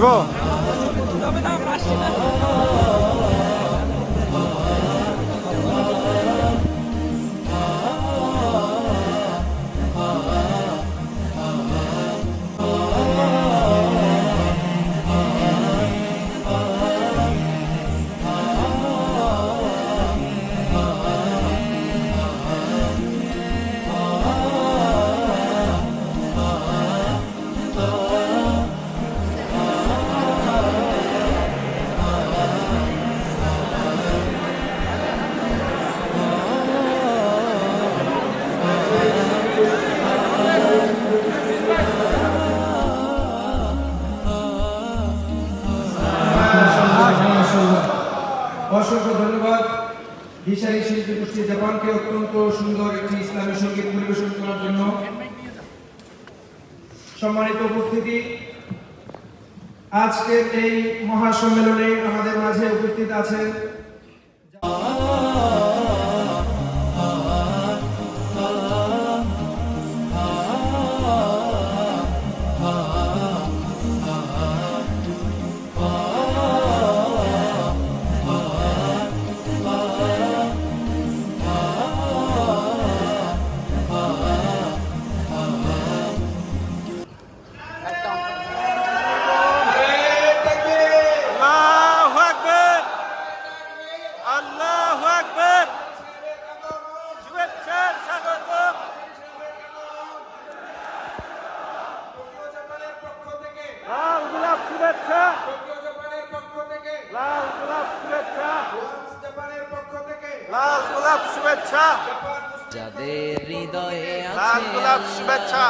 আসব দিশারি পুষ্টি জাপানকে অত্যন্ত সুন্দর একটি ইসলামী সংগীত পরিবেশন করার জন্য সম্মানিত উপস্থিতি। আজকের এই মহাসম্মেলনে আমাদের মাঝে উপস্থিত আছেন লাল গোলাপ শুভেচ্ছা। লাল গোলাপ শুভেচ্ছা লাল গোলাপ শুভেচ্ছা। যাদের হৃদয়ে লাল আছে গোলাপ শুভেচ্ছা।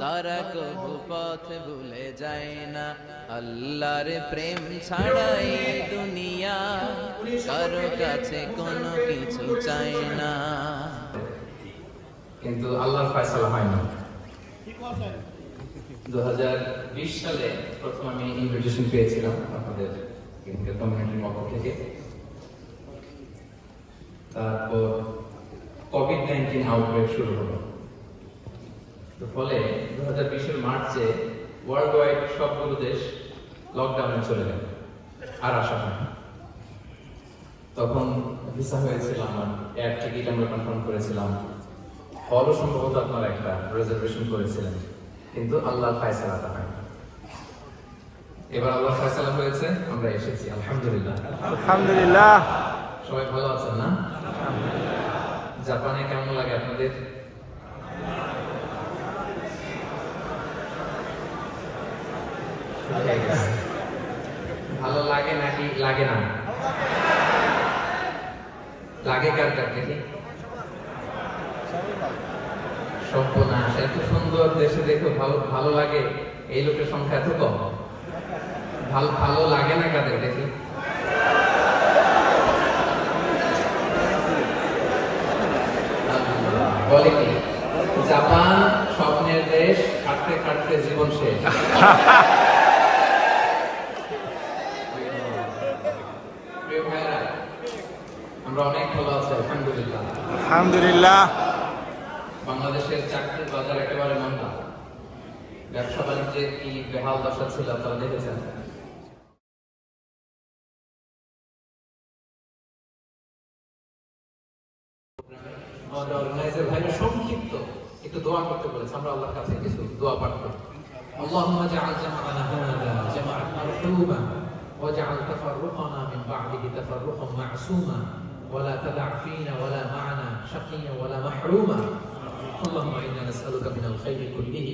তারা কবু পথ ভুলে যায় না। আল্লাহর প্রেম ছাড়াই দুনিয়া কারও কাছে কোনো কিছু চায় না। কিন্তু আল্লাহর ফয়সালা হয় না। দু হাজার বিশ সালে প্রথম আমি ইনভিটেশন পেয়েছিলাম আপনাদের কমিউনিটির পক্ষ থেকে। তারপর কোভিড নাইন্টিন আউটব্রেক শুরু হলো। তো ফলে দু হাজার বিশের মার্চে ওয়ার্ল্ড ওয়াইড সবগুলো দেশ লকডাউনে চলে গেল, আর আসা হয় তখন ভিসা হয়েছিল আমার এয়ার টিকিট আমরা কনফার্ম করেছিলাম। হলও সম্ভবত আপনারা একটা রিজার্ভেশন করেছিলেন। কিন্তু আল্লাহ ফায়সালাটা হয় এবার আল্লাহ ফায়সালা হয়েছে আমরা এসেছি আলহামদুলিল্লাহ। আলহামদুলিল্লাহ। সবাই ভালো আছেন না? জাপানে কেমন লাগে আপনাদের? ভালো লাগে নাকি লাগে না? লাগে কার কার দেখি সর্বনাশ, এত সুন্দর দেশে দেখো, ভালো ভালো লাগে। এই লোকের সংখ্যা এত কম। ভালো ভালো লাগে না কাদের বলে কি, জাপান স্বপ্নের দেশ, কাটতে কাটতে জীবন শেষ। আমরা অনেক ভালো আছি, আলহামদুলিল্লাহ। আলহামদুলিল্লাহ। বাংলাদেশের চাকরির বাজার একেবারে মন্দা ব্যবসা বাণিজ্যের কি বেহাল দশা ছিল আপনারা দেখেছেন আমাদের অর্গানাইজার ভাইরা সংক্ষিপ্ত একটু দোয়া করতে বলেছে আমরা আল্লাহর কাছে কিছু দোয়া পাঠ করি اللهم اجعل جمعنا هذا جمعا مرحوما واجعل تفرقنا من بعده تفرقا معصوما ولا تدع فينا ولا معنا شقيا ولا محروما اللهم إنا نسألك من الخير كله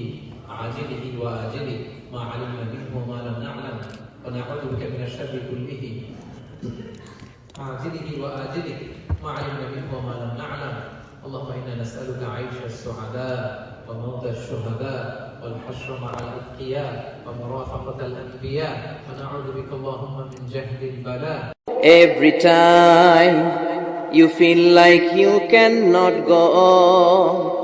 عاجله واجله ما علمنا منه وما لم نعلم ونعوذ بك من الشر كله. عاجله وآجله ما علمنا منه وما لم نعلم. اللهم إنا نسألك عيش السعداء وموت الشهداء والحشر مع الأتقياء ومرافقة الأنبياء. ونعوذ بك اللهم من جهد البلاء. Every time you feel like you cannot go on,